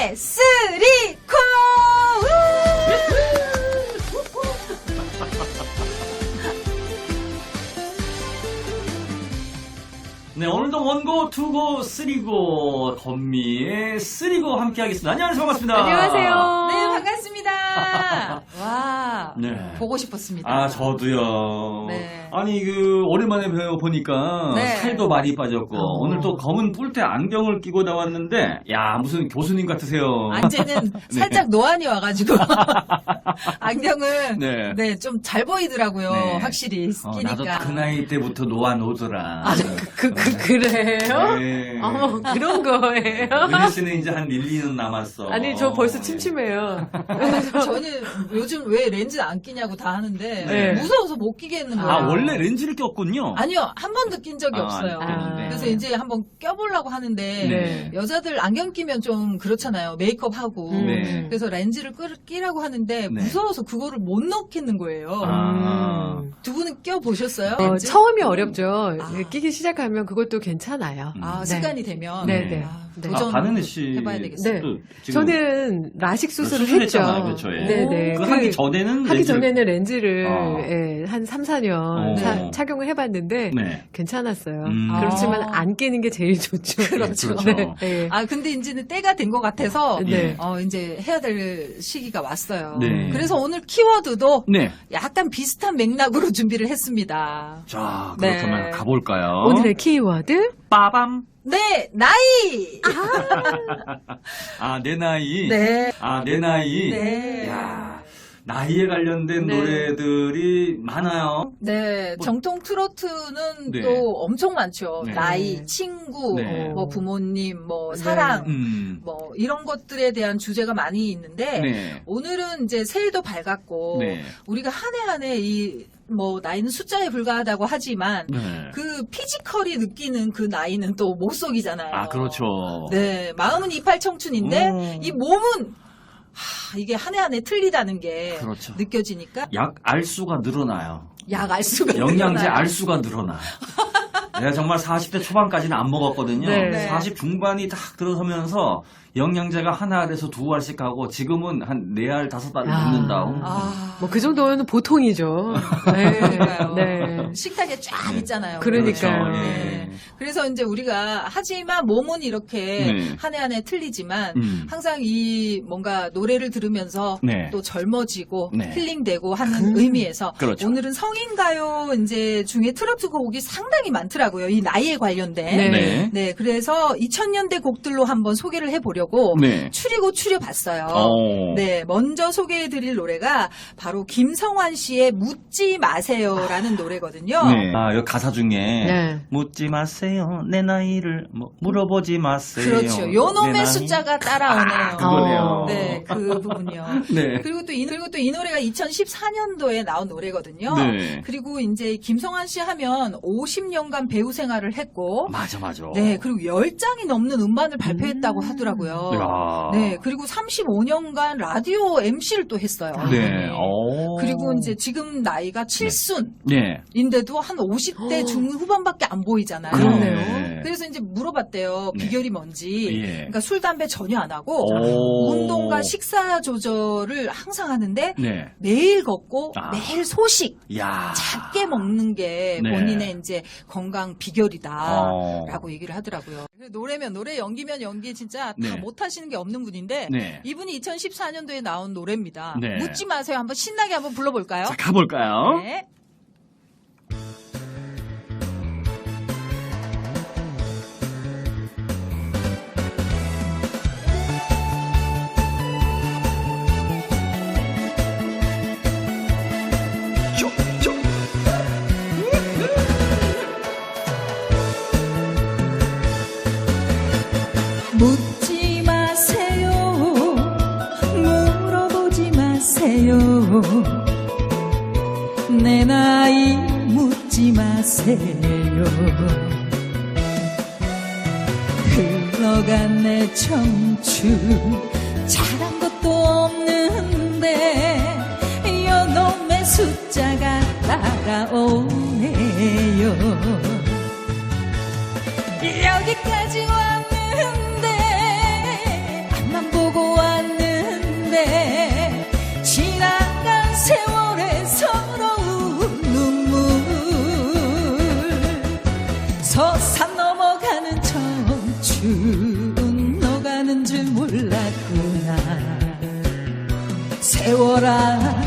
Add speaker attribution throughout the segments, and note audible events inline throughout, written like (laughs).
Speaker 1: 건미의 쓰리코! (laughs)
Speaker 2: 네, 오늘도 원고, 투고, 쓰리고, 건미의 쓰리고 함께 하겠습니다. 안녕하세요. 반갑습니다.
Speaker 3: 안녕하세요.
Speaker 1: 네, 반갑습니다. (laughs) 와,
Speaker 2: 네.
Speaker 1: 보고 싶었습니다.
Speaker 2: 아, 저도요.
Speaker 1: 네.
Speaker 2: 아니, 그, 오랜만에 뵈어 보니까
Speaker 1: 네.
Speaker 2: 살도 많이 빠졌고,
Speaker 1: 어.
Speaker 2: 오늘 또 검은 뿔테 안경을 끼고 나왔는데, 야, 무슨 교수님 같으세요.
Speaker 1: 안제는 (laughs) 살짝 노안이 와가지고 (laughs) 안경은
Speaker 2: 네.
Speaker 1: 네 좀 잘 보이더라고요.
Speaker 2: 네.
Speaker 1: 확실히
Speaker 2: 어,
Speaker 1: 끼니까.
Speaker 2: 나도 그 나이 때부터 노안 오더라.
Speaker 3: 아, 그, 그, 그래요?
Speaker 2: 네.
Speaker 3: 어머, 그런 거예요?
Speaker 2: 은혜 씨는 이제 한 1, 2년 남았어.
Speaker 3: 아니, 저 벌써 침침해요.
Speaker 1: 저는 요즘 왜 렌즈 안 끼냐고 다 하는데
Speaker 2: 네.
Speaker 1: 무서워서 못 끼겠는 거예요.
Speaker 2: 아, 원래 렌즈를 꼈군요.
Speaker 1: 아니요 한 번도 낀 적이
Speaker 2: 아,
Speaker 1: 없어요.
Speaker 2: 안 꼈는데.
Speaker 1: 그래서 이제 한번 껴보려고 하는데
Speaker 3: 네.
Speaker 1: 여자들 안경 끼면 좀 그렇잖아요. 메이크업 하고.
Speaker 3: 음.
Speaker 2: 네.
Speaker 1: 그래서 렌즈를 끌, 끼라고 하는데
Speaker 2: 네.
Speaker 1: 무서워서 그거를 못 넣겠는 거예요.
Speaker 2: 아.
Speaker 3: 음.
Speaker 1: 두 분은 껴 보셨어요?
Speaker 3: 어, 처음이 어렵죠.
Speaker 1: 아.
Speaker 3: 끼기 시작하면 그것도 괜찮아요.
Speaker 1: 아
Speaker 3: 네.
Speaker 1: 습관이 되면
Speaker 3: 네, 네.
Speaker 1: 아,
Speaker 3: 네.
Speaker 1: 도전
Speaker 2: 아, 반은혜 씨.
Speaker 1: 해봐야 되겠어요.
Speaker 3: 네.
Speaker 2: 지금
Speaker 3: 저는 라식 수술을 했죠.
Speaker 2: 수술했잖아요, 그렇죠, 예.
Speaker 3: 네네. 그그
Speaker 2: 하기 전에는
Speaker 3: 하기
Speaker 2: 렌즈를-
Speaker 3: 전에는 렌즈를
Speaker 2: 아.
Speaker 3: 예, 한 3, 4년
Speaker 2: 어.
Speaker 3: 사- 착용을 해봤는데
Speaker 2: 네.
Speaker 3: 괜찮았어요.
Speaker 2: 음.
Speaker 3: 그렇지만
Speaker 1: 아.
Speaker 3: 안 끼는 게 제일 좋죠.
Speaker 1: 그렇죠.
Speaker 3: 네. 네.
Speaker 1: 아 근데 이제는 때가 된 것 같아서
Speaker 3: 네.
Speaker 1: 어 이제 해야 될 시기가 왔어요.
Speaker 2: 네.
Speaker 1: 그래서 오늘 키워드도
Speaker 2: 네.
Speaker 1: 약간 비슷한 맥락으로 준비를 했습니다.
Speaker 2: 자,
Speaker 1: 네.
Speaker 2: 그렇다면 가볼까요?
Speaker 3: 오늘의 키워드
Speaker 2: 빠밤.
Speaker 1: 네, 나이.
Speaker 2: 아, 내 나이.
Speaker 1: 네.
Speaker 2: 아, 내 나이.
Speaker 1: 네.
Speaker 2: 야 나이에 관련된
Speaker 3: 네.
Speaker 2: 노래들이 많아요.
Speaker 1: 네,
Speaker 2: 뭐-
Speaker 1: 정통 트로트는
Speaker 2: 네.
Speaker 1: 또 엄청 많죠.
Speaker 2: 네.
Speaker 1: 나이, 친구,
Speaker 2: 네.
Speaker 1: 뭐 부모님, 뭐
Speaker 3: 네.
Speaker 1: 사랑,
Speaker 2: 음.
Speaker 1: 뭐 이런 것들에 대한 주제가 많이 있는데
Speaker 2: 네.
Speaker 1: 오늘은 이제 새해도 밝았고
Speaker 2: 네.
Speaker 1: 우리가 한 해 한 해 이 뭐 나이는 숫자에 불과하다고 하지만
Speaker 2: 네.
Speaker 1: 그 피지컬이 느끼는 그 나이는 또못 속이잖아요.
Speaker 2: 아, 그렇죠.
Speaker 1: 네, 마음은 이팔 청춘인데
Speaker 2: 음.
Speaker 1: 이 몸은 하, 이게 한 해 한 해 틀리다는 게
Speaker 2: 그렇죠.
Speaker 1: 느껴지니까
Speaker 2: 약 알수가 늘어나요.
Speaker 1: 약 알 수가
Speaker 2: 영양제
Speaker 1: 늘어나요.
Speaker 2: 알수가 늘어나. 내가 정말 40대 초반까지는 안 먹었거든요.
Speaker 3: 네.
Speaker 1: 네.
Speaker 2: 40 중반이 딱 들어서면서 영양제가 하나 알에서 두 알씩 하고 지금은 한 네 알, 다섯 알을
Speaker 3: 아.
Speaker 2: 먹는다.
Speaker 1: 아,
Speaker 3: 뭐 그 정도는 보통이죠. (laughs) 네.
Speaker 1: 그러니까요.
Speaker 3: 네.
Speaker 1: 식탁에 쫙 있잖아요.
Speaker 3: 그러니까요.
Speaker 2: 그렇죠.
Speaker 1: 네.
Speaker 2: 예.
Speaker 1: 그래서 이제 우리가 하지만 몸은 이렇게
Speaker 2: 네.
Speaker 1: 한 해 한 해 틀리지만
Speaker 2: 음.
Speaker 1: 항상 이 뭔가 노래를 들으면서
Speaker 2: 네.
Speaker 1: 또 젊어지고
Speaker 2: 네.
Speaker 1: 힐링되고 하는 의미에서
Speaker 2: 그렇죠.
Speaker 1: 오늘은 성인 가요 이제 중에 트로트 곡이 상당히 많더라고요. 이 나이에 관련된.
Speaker 3: 네.
Speaker 2: 네.
Speaker 1: 네, 그래서 2000년대 곡들로 한번 소개를 해보려 고
Speaker 2: 네.
Speaker 1: 추리고 추려봤어요.
Speaker 2: 어.
Speaker 1: 네, 먼저 소개해드릴 노래가 바로 김성환 씨의 묻지 마세요라는 노래거든요.
Speaker 2: 네. 아, 여기 가사 중에
Speaker 3: 네.
Speaker 2: 묻지 마세요. 내 나이를 뭐 물어보지 마세요.
Speaker 1: 그렇죠.
Speaker 2: 내
Speaker 1: 요놈의
Speaker 2: 나이.
Speaker 1: 숫자가 따라오네요.
Speaker 2: 아, 그거네요.
Speaker 3: 어.
Speaker 1: 네, 그 부분이요.
Speaker 2: 네.
Speaker 1: 그리고 또 이, 그리고 또 이 노래가 2014년도에 나온 노래거든요.
Speaker 2: 네.
Speaker 1: 그리고 이제 김성환 씨 하면 50년간 배우 생활을 했고,
Speaker 2: 맞아, 맞아.
Speaker 1: 네, 그리고 10장이 넘는 음반을 발표했다고 하더라고요.
Speaker 2: 야.
Speaker 1: 네, 그리고 35년간 라디오 MC를 또 했어요.
Speaker 2: 네. 어.
Speaker 1: 그리고 이제 지금 나이가 칠순인데도
Speaker 2: 네.
Speaker 1: 한 50대 중후반밖에 안 보이잖아요.
Speaker 3: 그러네요.
Speaker 2: 네.
Speaker 1: 그래서 이제 물어봤대요.
Speaker 2: 네.
Speaker 1: 비결이 뭔지.
Speaker 2: 예.
Speaker 1: 그러니까 술, 담배 전혀 안 하고
Speaker 2: 오.
Speaker 1: 운동과 식사 조절을 항상 하는데
Speaker 2: 네.
Speaker 1: 매일 걷고
Speaker 2: 아.
Speaker 1: 매일 소식
Speaker 2: 야.
Speaker 1: 작게 먹는 게
Speaker 2: 네.
Speaker 1: 본인의 이제 건강 비결이다.
Speaker 2: 어.
Speaker 1: 라고 얘기를 하더라고요. 노래면 노래, 연기면 연기 진짜 다
Speaker 2: 네.
Speaker 1: 못 하시는 게 없는 분인데
Speaker 2: 네.
Speaker 1: 이분이 2014년도에 나온 노래입니다.
Speaker 2: 네.
Speaker 1: 묻지 마세요. 한번 신나게 한번 불러볼까요?
Speaker 2: 자, 가볼까요?
Speaker 1: 네. 마세요. 흘러간 내 청춘 잘한 것도 없는데 요놈의 숫자가 따라오네요. 여기까지 왔는데 세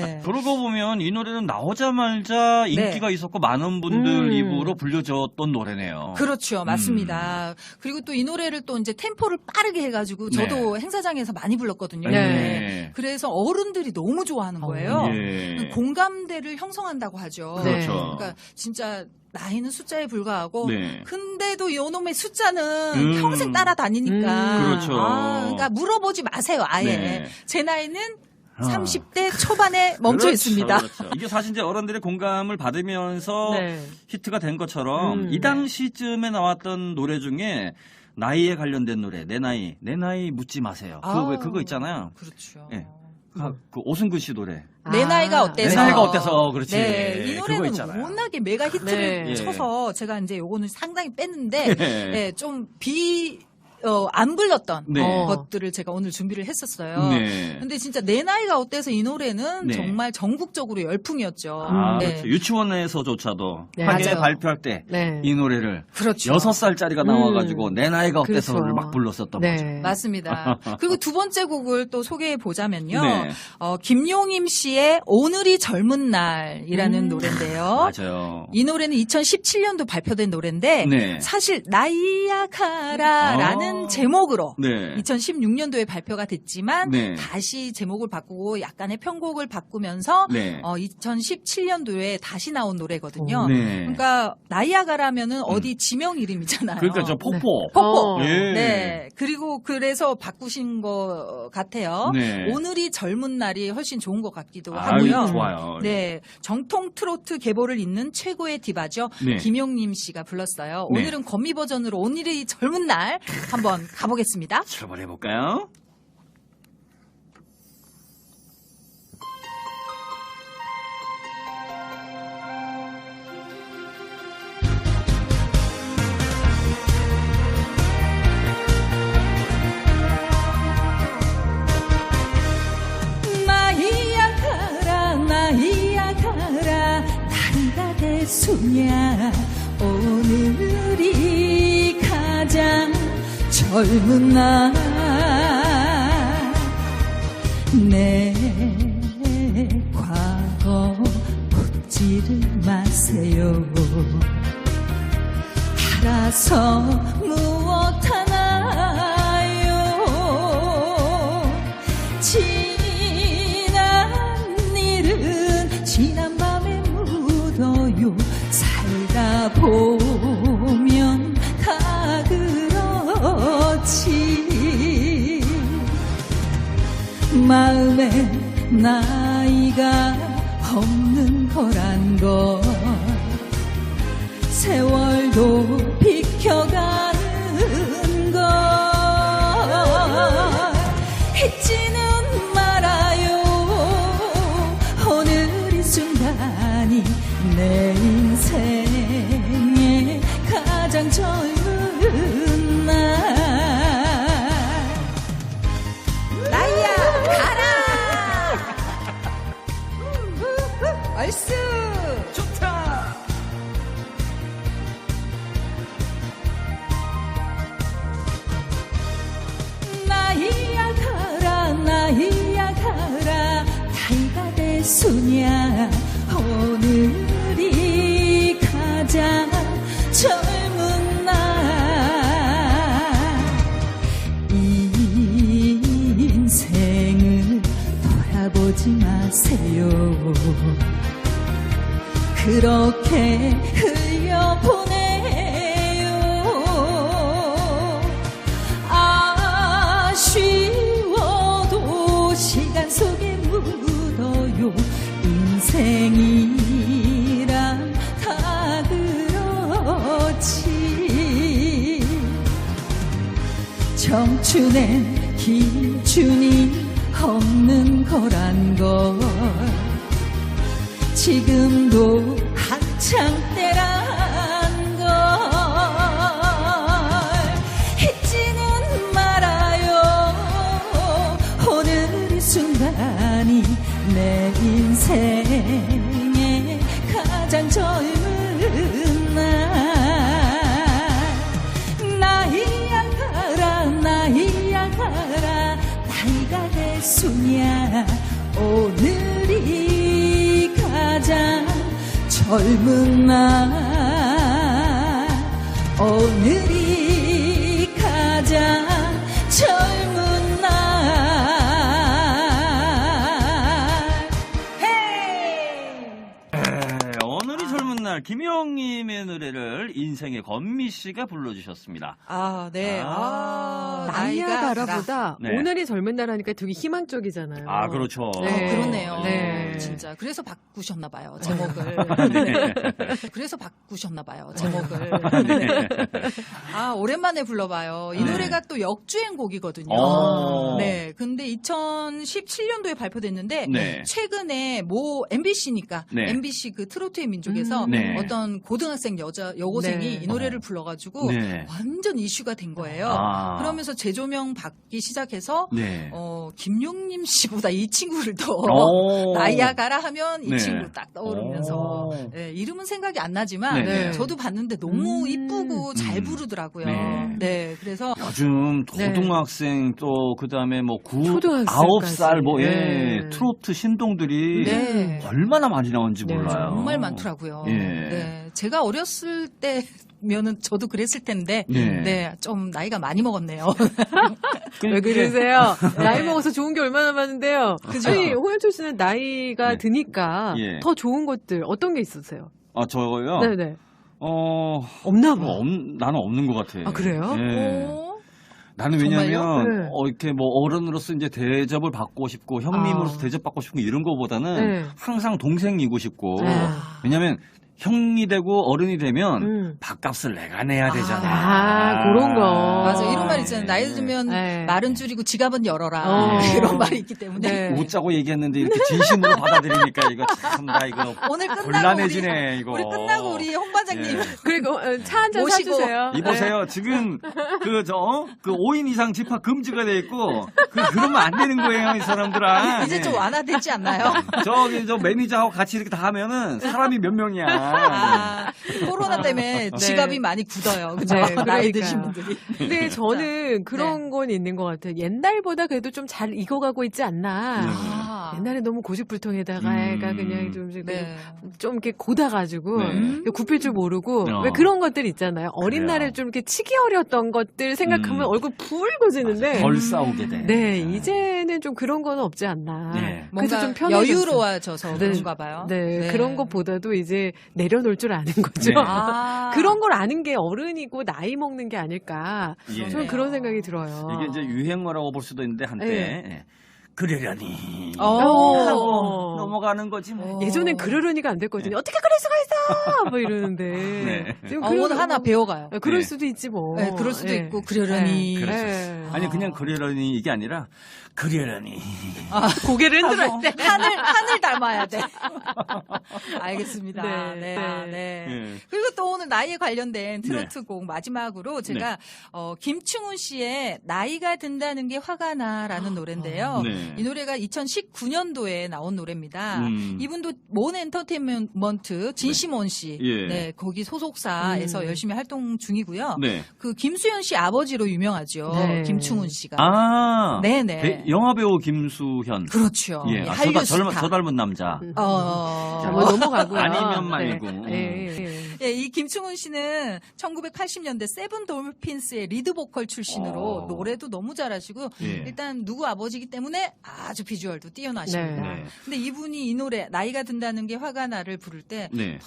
Speaker 1: 네.
Speaker 2: 그러고 보면 이 노래는 나오자마자 인기가 있었고 많은 분들
Speaker 3: 음.
Speaker 2: 입으로 불려졌던 노래네요.
Speaker 1: 그렇죠. 맞습니다. 그리고 또 이 노래를 또 이제 템포를 빠르게 해가지고 저도 행사장에서 많이 불렀거든요.
Speaker 3: 네.
Speaker 1: 그래서 어른들이 너무 좋아하는 거예요.
Speaker 2: 예.
Speaker 1: 공감대를 형성한다고 하죠.
Speaker 3: 네.
Speaker 2: 그렇죠.
Speaker 1: 그러니까 진짜 나이는 숫자에 불과하고
Speaker 2: 네.
Speaker 1: 근데도 요놈의 숫자는
Speaker 2: 음.
Speaker 1: 평생 따라다니니까
Speaker 3: 음.
Speaker 2: 그렇죠.
Speaker 1: 아, 그러니까 물어보지 마세요. 아예
Speaker 2: 네.
Speaker 1: 제 나이는
Speaker 2: 아.
Speaker 1: 30대 초반에 멈춰
Speaker 2: 그렇죠,
Speaker 1: 있습니다.
Speaker 2: 그렇죠. 이게 사실 이제 어른들의 공감을 받으면서
Speaker 3: 네.
Speaker 2: 히트가 된 것처럼
Speaker 3: 음.
Speaker 2: 이 당시쯤에 나왔던 노래 중에 나이에 관련된 노래 내 나이 내 나이 묻지 마세요. 그
Speaker 1: 아우.
Speaker 2: 왜 그거 있잖아요.
Speaker 1: 그렇죠.
Speaker 2: 예. 그, 그 오승근 씨 노래.
Speaker 1: 내
Speaker 3: 아.
Speaker 1: 나이가 어때서?
Speaker 2: 내 나이가 어때서 그렇지.
Speaker 1: 네, 이
Speaker 2: 그거
Speaker 1: 노래는. 워낙에 메가 히트를
Speaker 3: 네.
Speaker 1: 쳐서 제가 이제 요거는 상당히 뺐는데
Speaker 2: 네.
Speaker 1: 네, 좀 비 어, 안 불렀던
Speaker 2: 네.
Speaker 3: 어.
Speaker 1: 것들을 제가 오늘 준비를 했었어요.
Speaker 2: 네.
Speaker 1: 근데 진짜 내 나이가 어때서 이 노래는
Speaker 2: 네.
Speaker 1: 정말 전국적으로 열풍이었죠.
Speaker 2: 아,
Speaker 1: 네.
Speaker 2: 그렇죠. 유치원에서조차도
Speaker 3: 네,
Speaker 2: 하계
Speaker 1: 맞아요.
Speaker 2: 발표할 때이
Speaker 3: 네.
Speaker 2: 노래를
Speaker 1: 그렇죠.
Speaker 2: 여섯 살짜리가 나와가지고 내 나이가 어때서를
Speaker 3: 그렇죠.
Speaker 2: 막 불렀었던 거죠.
Speaker 3: 네.
Speaker 1: 맞습니다. (laughs) 그리고 두 번째 곡을 또 소개해 보자면요.
Speaker 2: 네.
Speaker 1: 어, 김용임 씨의 오늘이 젊은 날이라는
Speaker 3: 음.
Speaker 1: 노래인데요. (laughs)
Speaker 2: 맞아요.
Speaker 1: 이 노래는 2017년도 발표된 노래인데
Speaker 2: 네.
Speaker 1: 사실 나이야 가라라는
Speaker 2: 아.
Speaker 1: 제목으로
Speaker 2: 네.
Speaker 1: 2016년도에 발표가 됐지만
Speaker 2: 네.
Speaker 1: 다시 제목을 바꾸고 약간의 편곡을 바꾸면서
Speaker 2: 네.
Speaker 1: 어, 2017년도에 다시 나온 노래거든요.
Speaker 2: 네.
Speaker 1: 그러니까 나이아가라면은 어디 지명 이름이잖아요.
Speaker 2: 그러니까 저 폭포.
Speaker 1: 폭포.
Speaker 3: 어.
Speaker 2: 예.
Speaker 1: 네. 그리고 그래서 바꾸신 것 같아요.
Speaker 2: 네.
Speaker 1: 오늘이 젊은 날이 훨씬 좋은 것 같기도
Speaker 2: 아유,
Speaker 1: 하고요.
Speaker 2: 좋아요.
Speaker 1: 네, 정통 트로트 계보를 잇는 최고의 디바죠.
Speaker 2: 네.
Speaker 1: 김용림 씨가 불렀어요.
Speaker 2: 네.
Speaker 1: 오늘은 건미 버전으로 오늘이 젊은 날 한번 가보겠습니다.
Speaker 2: 출발해 볼까요?
Speaker 1: 나이야 가라 나이야 가라 나이가 됐으냐 젊은 날내 과거 묻지를 마세요. 알아서 무엇 하나요? 지난 일은 지난 밤에 묻어요. 살다 보 마음에 나이가 없는 거란 걸. 세월도 얼쑤
Speaker 2: 좋다.
Speaker 1: 나이야 가라 나이야 가라. 나이가 됐으냐 오늘이 가장 젊은 날. 인생을 돌아보지 마세요 그렇게 흘려보내요. 아쉬워도 시간 속에 묻어요. 인생이란 다 그렇지. 청춘엔 기준이 없는 거란 걸 지금도 한창 젊은 날 오늘이 가장 날
Speaker 2: 김영님의 노래를 인생의 건미 씨가 불러주셨습니다.
Speaker 1: 아, 네. 아, 나이가
Speaker 3: 나이아가라보다
Speaker 2: 네.
Speaker 3: 오늘이 젊은 날 하니까 되게 희망적이잖아요.
Speaker 2: 아 그렇죠.
Speaker 1: 아,
Speaker 3: 네.
Speaker 1: 그러네요.
Speaker 3: 네.
Speaker 1: 진짜. 그래서 바꾸셨나 봐요, 제목을. (laughs)
Speaker 2: 네.
Speaker 1: 그래서 바꾸셨나 봐요, 제목을.
Speaker 2: 네.
Speaker 1: 아, 오랜만에 불러봐요. 이
Speaker 2: 네.
Speaker 1: 노래가 또 역주행 곡이거든요.
Speaker 2: 어.
Speaker 1: 네. 근데 2017년도에 발표됐는데
Speaker 2: 네.
Speaker 1: 최근에 모 MBC니까
Speaker 2: 네.
Speaker 1: MBC 그 트로트의 민족에서
Speaker 3: 음.
Speaker 2: 네.
Speaker 1: 어떤 고등학생 여자 여고생이
Speaker 3: 네.
Speaker 1: 이 노래를 불러가지고
Speaker 2: 네.
Speaker 1: 완전 이슈가 된 거예요.
Speaker 2: 아.
Speaker 1: 그러면서 재조명 받기 시작해서
Speaker 2: 네.
Speaker 1: 어, 김용림 씨보다 이 친구를 더
Speaker 2: 오. (laughs)
Speaker 1: 나이아가라 하면 이
Speaker 2: 네.
Speaker 1: 친구 딱 떠오르면서
Speaker 2: 오.
Speaker 1: 네, 이름은 생각이 안 나지만
Speaker 2: 네.
Speaker 1: 저도 봤는데 너무
Speaker 3: 음.
Speaker 1: 이쁘고 잘
Speaker 2: 음.
Speaker 1: 부르더라고요.
Speaker 2: 네.
Speaker 1: 네, 그래서
Speaker 2: 요즘
Speaker 3: 네.
Speaker 2: 고등학생 또 그다음에 뭐 구. 아홉 살뭐 예,
Speaker 3: 네.
Speaker 2: 트로트 신동들이
Speaker 1: 네.
Speaker 2: 얼마나 많이 나온지
Speaker 3: 네,
Speaker 2: 몰라요.
Speaker 1: 정말 많더라고요.
Speaker 2: 예.
Speaker 1: 네, 제가 어렸을 때 면은 저도 그랬을 텐데
Speaker 2: 네.
Speaker 1: 네, 좀 나이가 많이 먹었네요. (laughs)
Speaker 3: 왜 그러세요? 나이 먹어서 좋은 게 얼마나 많은데요.
Speaker 1: 그죠?
Speaker 3: 아니, 홍현철 씨는 나이가
Speaker 2: 네.
Speaker 3: 드니까
Speaker 2: 예.
Speaker 3: 더 좋은 것들 어떤 게 있으세요?
Speaker 2: 아 저요.
Speaker 3: 네네.
Speaker 2: 어
Speaker 3: 없나 봐.
Speaker 2: 뭐 없, 나는 없는 것 같아.
Speaker 3: 아, 그래요?
Speaker 2: 예.
Speaker 1: 어?
Speaker 2: 나는? 왜냐면
Speaker 3: 네.
Speaker 2: 어, 이렇게 뭐 어른으로서 이제 대접을 받고 싶고 형님으로서
Speaker 3: 아.
Speaker 2: 대접받고 싶고 이런 거보다는
Speaker 3: 네.
Speaker 2: 항상 동생이고 싶고
Speaker 1: 아.
Speaker 2: 왜냐면 형이 되고 어른이 되면
Speaker 3: 음.
Speaker 2: 밥값을 내가 내야 되잖아.
Speaker 3: 아, 그런 거.
Speaker 1: 맞아 이런 말 있잖아요. 나이 들면
Speaker 3: 네.
Speaker 1: 말은 줄이고 지갑은 열어라
Speaker 3: 어. (laughs)
Speaker 1: 이런 말이 있기 때문에
Speaker 3: 네.
Speaker 2: 웃자고 얘기했는데 이렇게 진심으로 받아들이니까 이거 참 나 이거
Speaker 1: 오늘 끝나고
Speaker 2: 곤란해지네
Speaker 1: 우리,
Speaker 2: 이거.
Speaker 1: 우리 끝나고 우리 홍 반장님
Speaker 2: 예.
Speaker 3: 그리고 어, 차한 잔. 사주세요.
Speaker 2: 이보세요. 지금 그저그 5인 이상 집합 금지가 돼 있고 그 그러면 안 되는 거예요, 이 사람들아.
Speaker 1: 이제
Speaker 2: 네.
Speaker 1: 좀 완화되지 않나요?
Speaker 2: 저기 저 매니저하고 같이 이렇게 다 하면은 사람이 몇 명이야.
Speaker 1: 아, (laughs) 코로나 때문에 지갑이 많이 굳어요. 그죠?
Speaker 3: 네,
Speaker 1: 나이. 드신 분들이.
Speaker 3: 근데 저는 그런
Speaker 1: 네.
Speaker 3: 건 있는 것 같아요. 옛날보다 그래도 좀 잘 익어가고 있지 않나.
Speaker 2: 네.
Speaker 1: 아.
Speaker 3: 옛날에 너무 고집불통에다가
Speaker 2: 음.
Speaker 3: 애가 그냥 좀, 좀,
Speaker 1: 네.
Speaker 3: 좀 이렇게 고다가지고
Speaker 2: 네.
Speaker 1: 음.
Speaker 3: 굽힐 줄 모르고
Speaker 2: 어.
Speaker 3: 왜 그런 것들 있잖아요. 어린
Speaker 2: 그래요.
Speaker 3: 날에 좀 이렇게 치기 어렸던 것들 생각하면
Speaker 2: 음.
Speaker 3: 얼굴 붉어지는데
Speaker 2: 덜 싸우게 돼.
Speaker 3: 네 이제는 좀 그런 거는 없지 않나.
Speaker 2: 네.
Speaker 3: 그래서
Speaker 1: 뭔가
Speaker 3: 좀 편해졌어요.
Speaker 1: 여유로워져서
Speaker 3: 네.
Speaker 1: 그런가 봐요.
Speaker 3: 네, 그런 것보다도 이제 내려놓을 줄 아는 거죠.
Speaker 2: 네.
Speaker 1: 아. (laughs)
Speaker 3: 그런 걸 아는 게 어른이고 나이 먹는 게 아닐까.
Speaker 2: 예.
Speaker 3: 저는 그런 생각이 들어요.
Speaker 2: 이게 이제 유행어라고 볼 수도 있는데 한때
Speaker 3: 네.
Speaker 2: 예. 그러려니
Speaker 1: 어.
Speaker 2: 하고 넘어가는 거지 뭐.
Speaker 1: 어.
Speaker 3: 예전엔 그러려니가 안 됐거든요. 어떻게 그럴 수가 있어! 뭐 이러는데. (laughs)
Speaker 2: 네.
Speaker 3: 지금
Speaker 1: 어,
Speaker 3: 그런-
Speaker 1: 하나 배워가요.
Speaker 3: 네, 그럴
Speaker 2: 네.
Speaker 3: 수도 있지 뭐.
Speaker 1: 네, 그럴 수도
Speaker 3: 네.
Speaker 1: 있고 그러려니.
Speaker 3: 네.
Speaker 2: 그럴 수
Speaker 3: 네.
Speaker 2: 아니 그냥 그러려니 이게 아니라 그러려니.
Speaker 1: 아, (laughs)
Speaker 3: 고개를 흔들어.
Speaker 1: 어, 하늘 하늘 닮아야 돼. (laughs) 알겠습니다. 네,
Speaker 3: 네,
Speaker 1: 네.
Speaker 3: 네.
Speaker 2: 예.
Speaker 1: 그리고 또 오늘 나이에 관련된 트로트곡 마지막으로 제가 어, 김충훈 씨의 나이가 든다는 게 화가 나라는 (gasps) 노래인데요.
Speaker 2: 네.
Speaker 1: 이 노래가 2019년도에 나온 노래입니다.
Speaker 2: 음.
Speaker 1: 이분도 몬 엔터테인먼트 진심원 씨,
Speaker 2: 예.
Speaker 1: 네 거기 소속사에서
Speaker 3: 음.
Speaker 1: 열심히 활동 중이고요.
Speaker 2: 네.
Speaker 1: 그 김수현 씨 아버지로 유명하죠.
Speaker 3: 네.
Speaker 1: 김충훈 씨가.
Speaker 2: 아.
Speaker 1: 네네.
Speaker 2: 배- 영화 배우 김수현.
Speaker 1: 그렇죠.
Speaker 2: 예.
Speaker 1: 예,
Speaker 2: 아,
Speaker 1: 한류
Speaker 2: 저, 닮-
Speaker 1: 스타.
Speaker 2: 저 닮은 남자.
Speaker 3: 음.
Speaker 1: 어,
Speaker 2: 자,
Speaker 3: 뭐 넘어가고요.
Speaker 2: 아니면 말고.
Speaker 3: 네. 예, 예, 예.
Speaker 1: 예, 이 김충훈 씨는 1980년대 세븐 돌핀스의 리드 보컬 출신으로
Speaker 2: 어.
Speaker 1: 노래도 너무 잘하시고
Speaker 2: 예.
Speaker 1: 일단 누구 아버지기 때문에 아주 비주얼도 뛰어나십니다.
Speaker 3: 네.
Speaker 2: 네.
Speaker 1: 근데 이분이 이 노래 나이가 든다는 게 화가 나를 부를 때
Speaker 2: 네.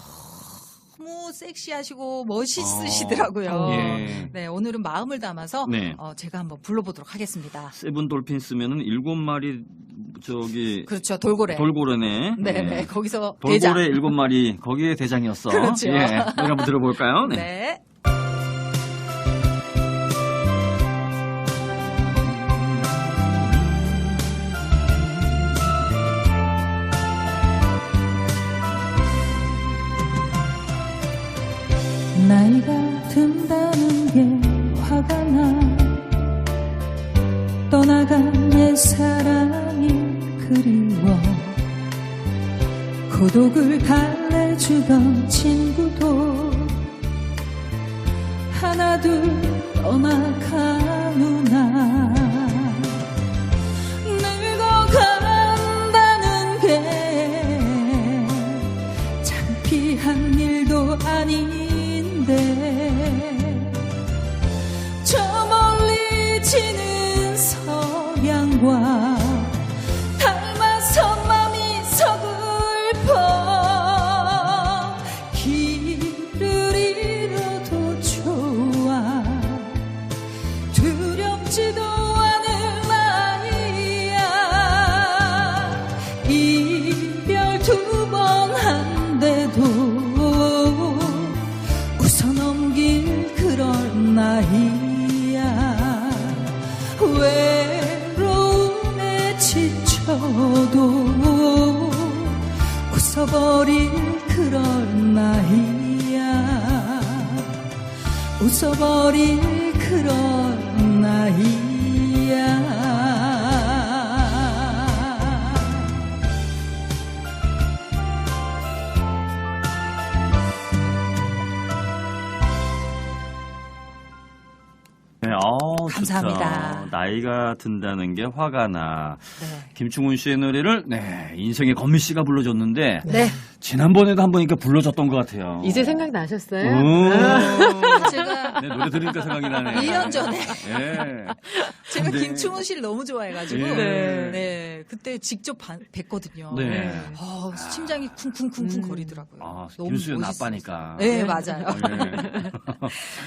Speaker 1: 너무 섹시하시고 멋있으시더라고요.
Speaker 3: 어.
Speaker 2: 예.
Speaker 1: 네, 오늘은 마음을 담아서
Speaker 2: 네.
Speaker 1: 어, 제가 한번 불러보도록 하겠습니다.
Speaker 2: 세븐 돌핀 쓰면은 일곱 마리 저기
Speaker 1: 그렇죠, 돌고래.
Speaker 2: 돌고래네.
Speaker 1: 네,
Speaker 2: 예.
Speaker 1: 네, 거기서
Speaker 2: 돌고래
Speaker 1: 대장.
Speaker 2: 일곱 마리 거기에 대장이었어. (laughs)
Speaker 1: 그렇죠.
Speaker 2: 예. 한번 들어볼까요? 네.
Speaker 1: 네. 독을 달래주던 친구도 하나둘 떠나가누나. 늙어간다는 게 창피한 일도 아닌데
Speaker 2: 네, 어,
Speaker 1: 감사합니다.
Speaker 2: 좋다. 나이가 든다는 게 화가 나.
Speaker 1: 네.
Speaker 2: 김충훈 씨의 노래를 네 인생의 건미 씨가 불러줬는데
Speaker 1: 네.
Speaker 2: 지난번에도 한 번이니까 불러줬던 것 같아요.
Speaker 3: 이제 생각나셨어요?
Speaker 2: 음.
Speaker 1: 제가
Speaker 2: 네, 노래 들으니까 생각이 나네.
Speaker 1: 1년 전에
Speaker 2: 예.
Speaker 1: 제가
Speaker 2: 근데-
Speaker 1: 김충훈 씨를 너무 좋아해가지고
Speaker 2: 예.
Speaker 1: 네.
Speaker 3: 네.
Speaker 1: 그때 직접 봐- 뵀거든요.
Speaker 2: 네.
Speaker 1: 어, 심장이 쿵쿵쿵쿵
Speaker 3: 음.
Speaker 1: 거리더라고요.
Speaker 2: 아,
Speaker 1: 너무
Speaker 2: 김수현
Speaker 1: 멋있었어요.
Speaker 2: 아빠니까.
Speaker 1: 네,
Speaker 3: 네.
Speaker 1: 맞아요.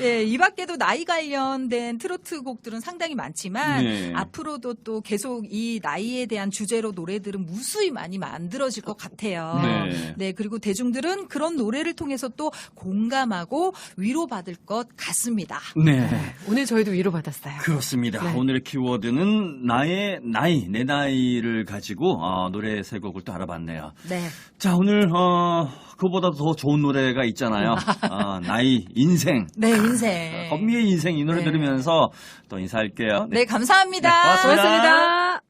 Speaker 2: 예. (laughs)
Speaker 1: 예, 이 밖에도 나이 관련된 트로트 곡들은 상당히 많지만
Speaker 2: 네.
Speaker 1: 앞으로도 또 계속 이 나이에 대한 주제로 노래들은 무수히 많이 만들어질 것 같아요.
Speaker 2: 네.
Speaker 1: 네, 그리고 대중들은 그런 노래를 통해서 또 공감하고 위로받을 것 같습니다.
Speaker 2: 네.
Speaker 3: 오늘 저희도 위로받았어요.
Speaker 2: 그렇습니다.
Speaker 3: 네.
Speaker 2: 오늘의 키워드는 나의 나이, 내 나이를 가지고 어, 노래 세 곡을 또 알아봤네요.
Speaker 1: 네.
Speaker 2: 자, 오늘 어, 그보다 더 좋은 노래가 있잖아요. 어, 나이, 인생. (laughs)
Speaker 1: 네, 인생.
Speaker 2: 건미의 인생 이 노래
Speaker 1: 네.
Speaker 2: 들으면서 또 인사할게요.
Speaker 1: 네, 감사합니다.
Speaker 2: 네, 고맙습니다.
Speaker 3: 고맙습니다.